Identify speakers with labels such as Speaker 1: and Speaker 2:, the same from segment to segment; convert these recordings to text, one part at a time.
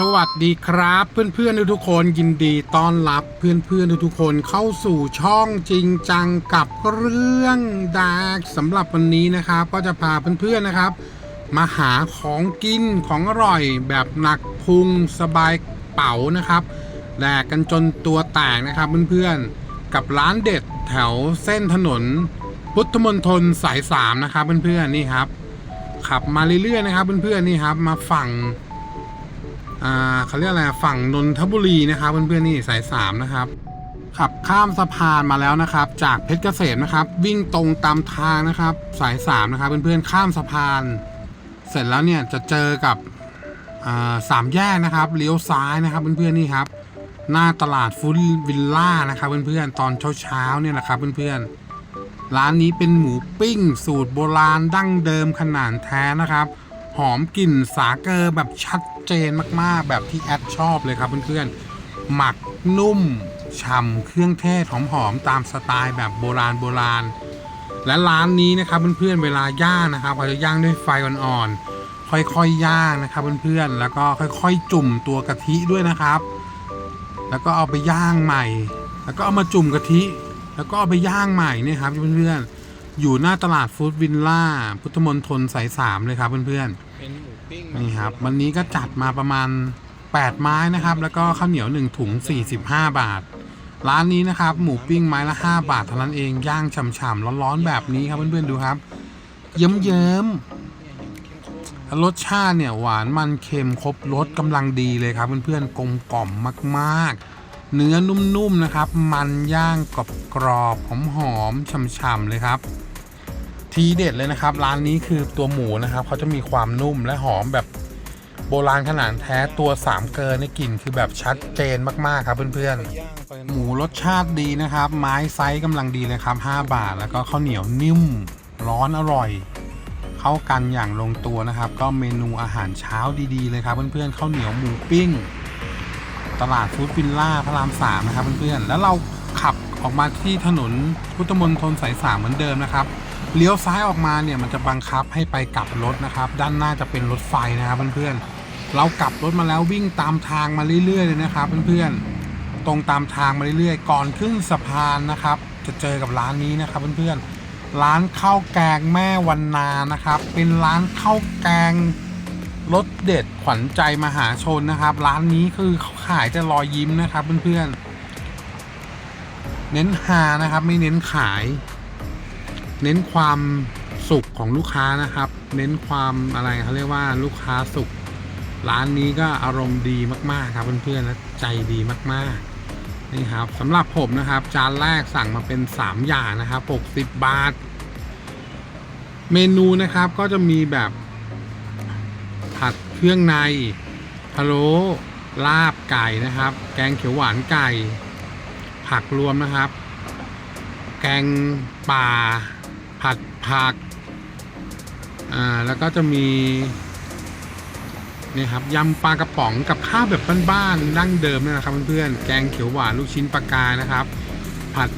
Speaker 1: สวัสดีครับเพื่อนๆทุกคนยินดีต้อนรับเพื่อนๆทุกคนเข้าสู่ช่องจริงจังกับเรื่องดาร์กสำหรับวันนี้นะครับ ก็จะพาเพื่อนๆนะครับ มาหาของกินของอร่อยแบบหนักพุงสบายเป๋านะครับแดกกันจนตัวแตกนะครับเพื่อนๆกับร้านเด็ดแถวเส้นถนน พุทธมณฑลสายสามนะครับเพื่อนๆนี่ครับขับมาเรื่อยๆนะครับเพื่อนๆนี่ครับมาฝั่ง อ่าเขาเรียกอะไรฝั่งนนทบุรีนะครับเพื่อนๆนี่สายสามนะครับขับข้ามสะพานมาแล้วนะครับ จากเพชรเกษมนะครับ วิ่งตรงตามทางนะครับ สายสามนะครับเพื่อนๆข้ามสะพาน เสร็จแล้วเนี่ยจะเจอกับสามแยกนะครับเลี้ยวซ้ายนะครับเพื่อนๆนี่ครับหน้าตลาดฟู้ดวิลล่านะครับเพื่อนๆตอนเช้าๆเนี่ยนะครับเพื่อนๆร้านนี้เป็นหมูปิ้ง สูตรโบราณดั้งเดิมขนาดแท้นะครับ หอมกลิ่นสาเกอร์แบบชัด เจนมากๆ แบบที่แอดชอบเลยครับเพื่อนๆ หมักนุ่มฉ่ำเครื่องเทศหอมๆตามสไตล์แบบโบราณโบราณ และร้านนี้นะครับเพื่อนๆเวลาย่างนะครับเขาจะย่างด้วยไฟอ่อนๆค่อยๆย่างนะครับเพื่อนๆแล้วก็ค่อยๆ จุ่มตัวกะทิด้วยนะครับ แล้วก็เอาไปย่างใหม่ แล้วก็เอามาจุ่มกะทิ แล้วก็เอาไปย่างใหม่เนี่ยครับเพื่อนๆอยู่หน้าตลาดฟู้ดวิลล่าพุทธมณฑลสายสามเลยครับเพื่อนๆ
Speaker 2: เป็ นี่
Speaker 1: ครับ วันนี้ก็จัดมาประมาณ 8 ไม้นะครับ แล้วก็ข้าวเหนียว 1 ถุง 45 บาท ร้านนี้นะครับ หมูปิ้งไม้ละ 5 บาทเท่านั้นเอง ย่างฉ่ำๆร้อนๆแบบนี้ครับเพื่อนๆดูครับ เยิ้มๆรสชาติเนี่ยหวานมันเค็มครบรสกำลังดีเลยครับเพื่อนๆกลมกล่อมมากๆ เนื้อนุ่มๆนะครับ มันย่างกรอบๆหอมๆฉ่ำๆเลยครับ ทีเด็ดเลยนะครับ ร้านนี้คือตัวหมูนะครับเขาจะมีความนุ่มและหอมแบบโบราณขนาดแท้ตัวสามเกลอในกลิ่นคือแบบชัดเจนมากๆครับเพื่อนๆ หมูรสชาติดีนะครับ ไม้ไซส์กำลังดีเลยครับ 5 บาท แล้วก็ข้าวเหนียวนิ่ม ร้อนอร่อย เข้ากันอย่างลงตัวนะครับ ก็เมนูอาหารเช้าดีๆเลยครับเพื่อนๆข้าวเหนียวหมูปิ้ง ตลาดฟู้ดวิลล่าพระรามสามนะครับเพื่อนๆแล้วเราขับออกมาที่ถนนพุทธมณฑลสายสามเหมือนเดิมนะครับ เลี้ยวซ้ายออกมาเนี่ยมันจะบังคับให้ไปกลับรถนะครับ ด้านหน้าจะเป็นรถไฟนะครับเพื่อนๆเรากลับรถมาแล้ววิ่งตามทางมาเรื่อยๆเลยนะครับเพื่อนๆตรงตามทางมาเรื่อยๆ ก่อนขึ้นสะพานนะครับ จะเจอกับร้านนี้นะครับเพื่อนๆร้านข้าวแกงแม่วันนานะครับ เป็นร้านข้าวแกงรสเด็ดขวัญใจมหาชนนะครับ ร้านนี้คือเขาขายแต่รอยยิ้มนะครับเพื่อนๆเน้นฮานะครับไม่เน้นขาย เน้นความสุขของลูกค้านะครับ เน้นความอะไรเขาเรียกว่าลูกค้าสุข ร้านนี้ก็อารมณ์ดีมากๆครับเพื่อนๆและใจดีมากๆนี่ครับสำหรับผมนะครับ จานแรกสั่งมาเป็น 3 อย่างนะครับ60 บาท เมนูนะครับก็จะมีแบบ ผัดเครื่องในพะโล้ลาบไก่นะครับ แกงเขียวหวานไก่ ผักรวมนะครับ แกงป่า ผัดผัก อ่า แล้วก็จะมีนี่ครับยำปลากระป๋องกับข้าวแบบบ้านๆดั้งเดิมนี่นะครับเพื่อนๆแกงเขียวหวานลูกชิ้นปลากายนะครับ ผัด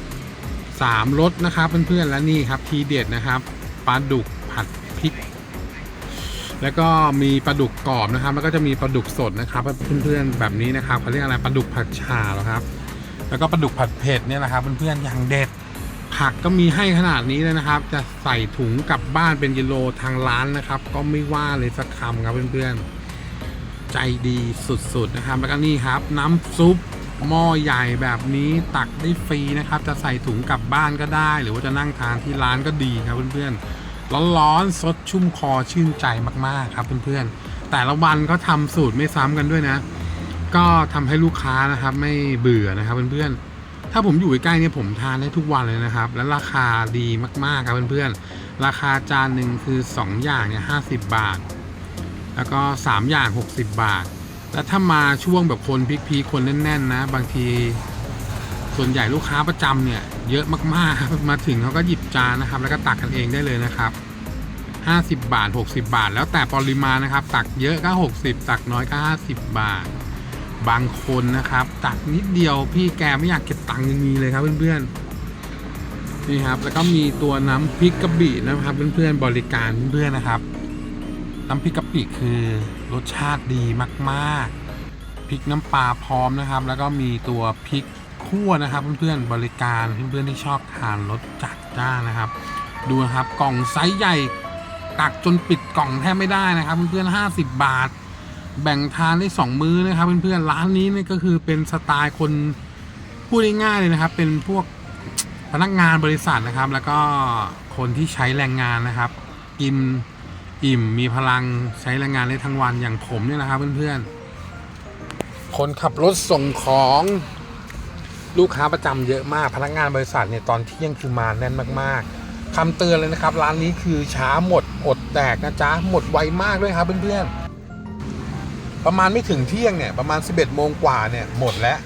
Speaker 1: สามรสนะครับเพื่อนๆและนี่ครับทีเด็ดนะครับปลาดุกผัดพริก แล้วก็มีปลาดุกกรอบนะครับ แล้วก็จะมีปลาดุกสดนะครับเพื่อนๆแบบนี้นะครับเขาเรียกอะไรปลาดุกผัดชาเหรอครับ แล้วก็ปลาดุกผัดเผ็ดเนี่ยแหละครับเพื่อนๆอย่างเด็ด ผักก็มีให้ขนาดนี้เลยนะครับ จะใส่ถุงกลับบ้านเป็นกิโลทางร้านนะครับ ก็ไม่ว่าเลยสักคำครับเพื่อนๆ ใจดีสุดๆนะครับ แล้วก็นี่ครับ น้ำซุปหม้อใหญ่แบบนี้ตักได้ฟรีนะครับ จะใส่ถุงกลับบ้านก็ได้ หรือว่าจะนั่งทานที่ร้านก็ดีครับเพื่อนๆ ร้อนๆสดชุ่มคอชื่นใจมากๆครับเพื่อนๆ แต่ละวันก็ทำสูตรไม่ซ้ำกันด้วยนะ ก็ทำให้ลูกค้านะครับ ไม่เบื่อนะครับเพื่อนๆ ถ้าผมอยู่ใกล้ๆเนี่ยผมทานได้ทุกวันเลยนะครับ และราคาดีมากๆครับเพื่อนๆ ราคาจานหนึ่งคือ 2 อย่างเนี่ยห้บาท แล้วก็ 3 อย่าง 60 บาท แล้วถ้ามาช่วงแบบคนพีคๆคนแน่นๆนะ บางทีส่วนใหญ่ลูกค้าประจำเนี่ยเยอะมากๆ มาถึงเขาก็หยิบจานนะครับ แล้วก็ตักกันเองได้เลยนะครับ 50 บาท 60 บาท แล้วแต่ปริมาณนะครับ ตักเยอะก็ 60 ตักน้อยก็ 50 บาท บางคนนะครับ ตักนิดเดียวพี่แกไม่อยากเก็บตังค์ยังมีเลยครับเพื่อนๆนี่ครับแล้วก็มีตัวน้ำพริกกะปินะครับเพื่อนๆบริการเพื่อนๆนะครับ น้ำพริกกะปิคือรสชาติดีมากๆพริกน้ำปลาพร้อมนะครับ แล้วก็มีตัวพริกคั่วนะครับเพื่อนๆบริการเพื่อนๆที่ชอบทานรสจัดจ้านนะครับ ดูนะครับกล่องไซส์ใหญ่ตักจนปิดกล่องแทบไม่ได้นะครับเพื่อนๆห้าสิบบาท แบ่งทานได้สองมื้อนะครับเพื่อนๆร้านนี้นี่ก็คือเป็นสไตล์คนพูดง่ายๆเลยนะครับ เป็นพวกพนักงานบริษัทนะครับ แล้วก็คนที่ใช้แรงงานนะครับ กินอิ่มมีพลังใช้แรงงานได้ทั้งวันอย่างผมเนี่ยนะครับเพื่อนๆ คนขับรถส่งของลูกค้าประจำเยอะมากพนักงานบริษัทเนี่ยตอนเที่ยงคือมาแน่นมากๆคำเตือนเลยนะครับ ร้านนี้คือช้าหมดอดแตกนะจ๊ะหมดไวมากด้วยครับเพื่อนๆ ประมาณไม่ถึงเที่ยงเนี่ยประมาณ 11โมงกว่าเนี่ยหมดแล้ว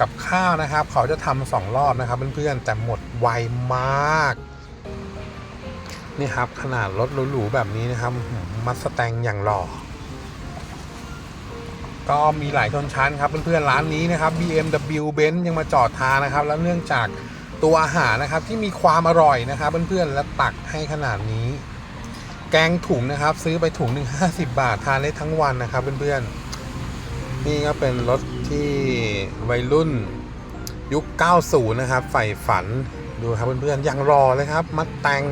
Speaker 1: กับข้าวนะครับ เขาจะทำสองรอบนะครับเพื่อนๆแต่หมดไวมากนี่ครับขนาดรถหรูๆแบบนี้นะครับมัสแตงอย่างหล่อก็มีหลายชนชั้นครับเพื่อนๆร้านนี้นะครับ BMW Benz ยังมาจอดทานนะครับ แล้วเนื่องจากตัวอาหารนะครับที่มีความอร่อยนะครับเพื่อนๆและตักให้ขนาดนี้ แกงถุงนะครับ ซื้อไปถุงหนึ่ง50บาททานได้ทั้งวันนะครับเพื่อนๆ นี่ก็เป็นรถที่วัยรุ่นยุค 90 นะครับใฝ่ฝันดูครับเพื่อนๆยังรอเลยครับ มัดแตง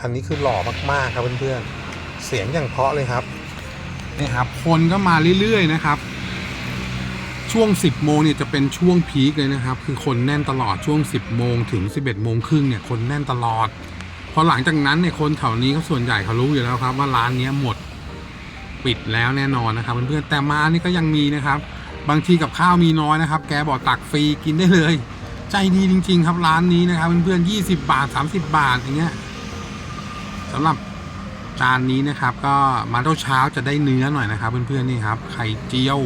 Speaker 1: อันนี้คือหล่อมากๆครับเพื่อนๆ เสียงอย่างเพาะเลยครับนี่ครับ คนก็มาเรื่อยๆนะครับ ช่วง 10 โมงเนี่ยจะเป็นช่วงพีคเลยนะครับ คือคนแน่นตลอดช่วง 10 โมงถึง 11 โมงครึ่งเนี่ยคนแน่นตลอด พอหลังจากนั้นเนี่ยคนแถวนี้ก็ส่วนใหญ่เขารู้อยู่แล้วครับ ว่าร้านนี้หมดปิดแล้วแน่นอนนะครับเพื่อนๆแต่มานี่ก็ยังมีนะครับ บางทีกับข้าวมีน้อยนะครับ แกบอกตักฟรีกินได้เลย ใจดีจริง ๆ ครับร้านนี้นะครับเพื่อนๆ20 บาท 30 บาทอย่างเงี้ยสำหรับจานนี้นะครับก็มาเช้าจะได้เนื้อหน่อยนะครับ เพื่อนๆนี่ครับไข่เจียว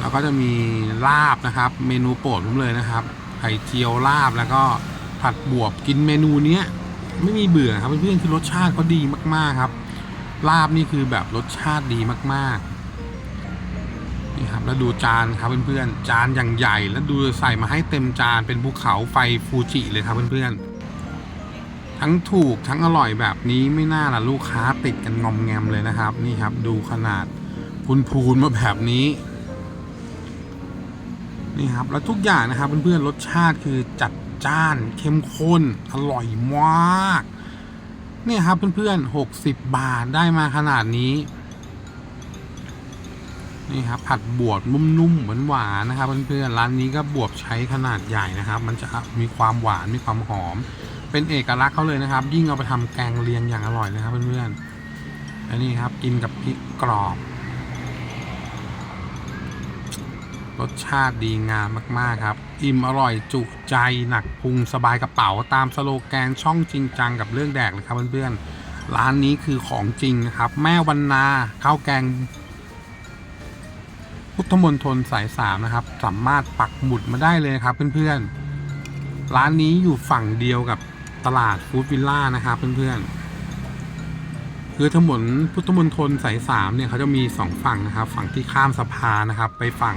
Speaker 1: แล้วก็จะมีลาบนะครับ เมนูโปรดผมเลยนะครับ ไข่เจียวลาบแล้วก็ผัดบวบกินเมนูเนี้ย ไม่มีเบื่อครับเพื่อนๆคือรสชาติเขาดีมาก ๆครับ ลาบนี่คือแบบรสชาติดีมากๆนี่ครับแล้วดูจานครับเพื่อนๆจานอย่างใหญ่ แล้วดูใส่มาให้เต็มจานเป็นภูเขาไฟฟูจิเลยครับเพื่อนๆทั้งถูกทั้งอร่อยแบบนี้ไม่น่าล่ะลูกค้าติดกันงอมแงมเลยนะครับ นี่ครับดูขนาดพูนๆมาแบบนี้นี่ครับแล้วทุกอย่างนะครับเพื่อนๆรสชาติคือจัด จ้าน เข้มข้น อร่อยมาก เนี่ยครับเพื่อนๆหกสิบบาทได้มาขนาดนี้ นี่ครับ ผัดบวบนุ่มๆหวานๆนะครับเพื่อนๆร้านนี้ก็บวบใช้ขนาดใหญ่นะครับ มันจะมีความหวานมีความหอม เป็นเอกลักษณ์เขาเลยนะครับ ยิ่งเอาไปทำแกงเลียงอย่างอร่อยเลยครับเพื่อนๆอันนี้ครับกินกับพริกกรอบ รสชาติดีงามมาก ๆ ครับ อิ่มอร่อยจุใจหนักพุงสบายกระเป๋าตามสโลแกนช่องจริงจังกับเรื่องแดกเลยครับเพื่อนๆ ร้านนี้คือของจริงนะครับ แม่วันนาข้าวแกง พุทธมณฑลสายสามนะครับ สามารถปักหมุดมาได้เลยครับเพื่อนๆ ร้านนี้อยู่ฝั่งเดียวกับตลาดฟู้ดวิลล่านะครับเพื่อนๆคือถนนพุทธมณฑลสายสามเนี่ยเขาจะมีสองฝั่งนะครับ ฝั่งที่ข้ามสะพานนะครับ ไปฝั่ง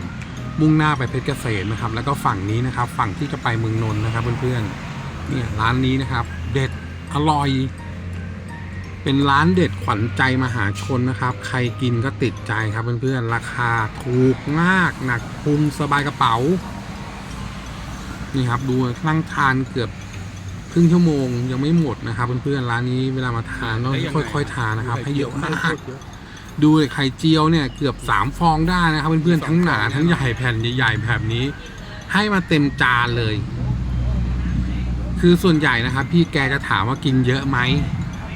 Speaker 1: มุ่งหน้าไปเพชรเกษมนะครับ แล้วก็ฝั่งนี้นะครับ ฝั่งที่จะไปเมืองนนท์นะครับเพื่อนๆเนี่ยร้านนี้นะครับ เด็ดอร่อย เป็นร้านเด็ดขวัญใจมหาชนนะครับ ใครกินก็ติดใจครับเพื่อนๆราคาถูกมากหนักพุงสบายกระเป๋านี่ครับดูนั่งทานเกือบครึ่งชั่วโมงยังไม่หมดนะครับเพื่อนๆร้านนี้เวลามาทานต้องค่อยๆทานนะครับ ให้เยอะมาก ดูเลยไข่เจียวเนี่ยเกือบสามฟองได้นะครับเพื่อนๆทั้งหนาทั้งใหญ่แผ่นใหญ่ๆแบบนี้ ให้มาเต็มจานเลย คือส่วนใหญ่นะครับ พี่แกจะถามว่ากินเยอะไหม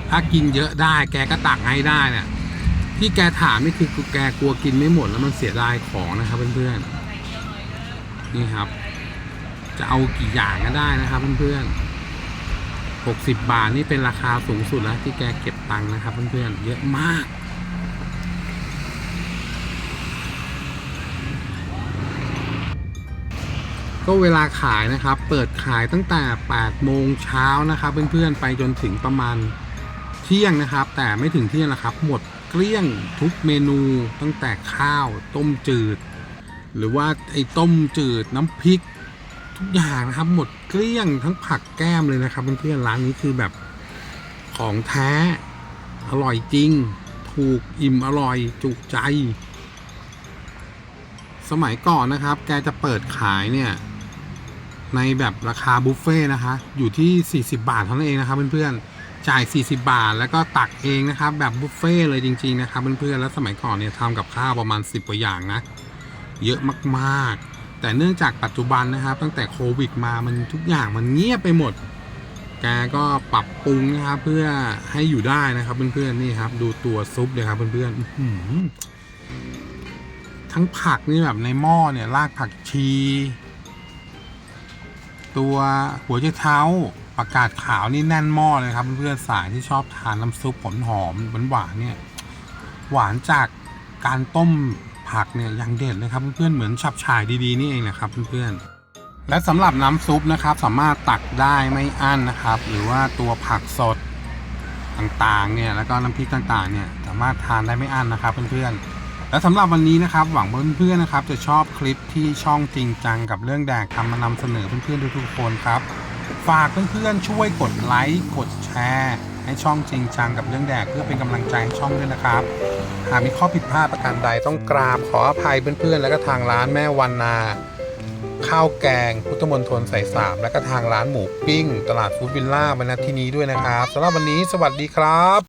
Speaker 1: ถ้ากินเยอะได้ แกก็ตักให้ได้เนี่ยที่แกถามนี่คือแกกลัวกินไม่หมดแล้วมันเสียดายของนะครับเพื่อนๆนี่ครับ จะเอากี่อย่างก็ได้นะครับเพื่อนๆหกสิบบาทนี่เป็นราคาสูงสุดแล้วที่แกเก็บตังค์นะครับเพื่อนๆเยอะมาก ก็เวลาขายนะครับ เปิดขายตั้งแต่ 8 โมงเช้านะครับเพื่อนๆ ไปจนถึงประมาณเที่ยงนะครับ แต่ไม่ถึงเที่ยงนะครับ หมดเกลี้ยงทุกเมนูตั้งแต่ข้าว ต้มจืด หรือว่าไอ้ต้มจืดน้ำพริก ทุกอย่างนะครับ หมดเกลี้ยงทั้งผักแก้มเลยนะครับเพื่อนๆร้านนี้คือแบบของแท้อร่อยจริงถถูกอิ่มอร่อยจุใจ สมัยก่อนนะครับ แกจะเปิดขายเนี่ย ในแบบราคาบุฟเฟ่ต์นะคะ อยู่ที่ 40 บาทเท่านั้นเองนะครับเพื่อนๆ จ่าย 40 บาท แล้วก็ตักเองนะครับ แบบบุฟเฟ่ต์เลยจริง ๆ นะครับเพื่อนๆ แล้วสมัยก่อนเนี่ยทำกับข้าวประมาณ 10 กว่าอย่างนะ เยอะมากๆ แต่เนื่องจากปัจจุบันนะครับ ตั้งแต่โควิดมามันทุกอย่างมันเงียบไปหมด แกก็ปรับปรุงนะครับเพื่อให้อยู่ได้นะครับเพื่อนๆ นี่ครับ ดูตัวซุปเลยครับเพื่อนๆทั้งผักนี่แบบในหม้อเนี่ยรากผักชี ตัวหัวไชเท้าประกาศขาวนี่แน่นหม้อเลยครับเพื่อนๆสายที่ชอบทานน้ำซุปผลหอมหวานๆเนี่ยหวานจากการต้มผักเนี่ยยังเด็ดเลยครับเพื่อนๆเหมือนฉับฉายดีๆนี่เองนะครับเพื่อนๆและสำหรับน้ำซุปนะครับ สามารถตักได้ไม่อั้นนะครับ หรือว่าตัวผักสดต่างๆเนี่ยแล้วก็น้ำพริกต่างๆเนี่ยสามารถทานได้ไม่อั้นนะครับเพื่อนๆ และสำหรับวันนี้นะครับ หวังว่าเพื่อนๆนะครับ จะชอบคลิปที่ช่องจริงจังกับเรื่องแดกทำมานำเสนอเพื่อนๆทุกๆคนครับ ฝากเพื่อนๆช่วยกดไลค์กดแชร์ให้ช่องจริงจังกับเรื่องแดกเพื่อเป็นกำลังใจให้ช่องด้วยนะครับ หากมีข้อผิดพลาดประการใดต้องกราบขออภัยเพื่อนๆ และก็ทางร้านแม่วันนา ข้าวแกง พุทธมณฑลสายสามและก็ทางร้านหมูปิ้ง ตลาดฟู้ดวิลล่าบรรณที่นี้ด้วยนะครับสำหรับวันนี้สวัสดีครับ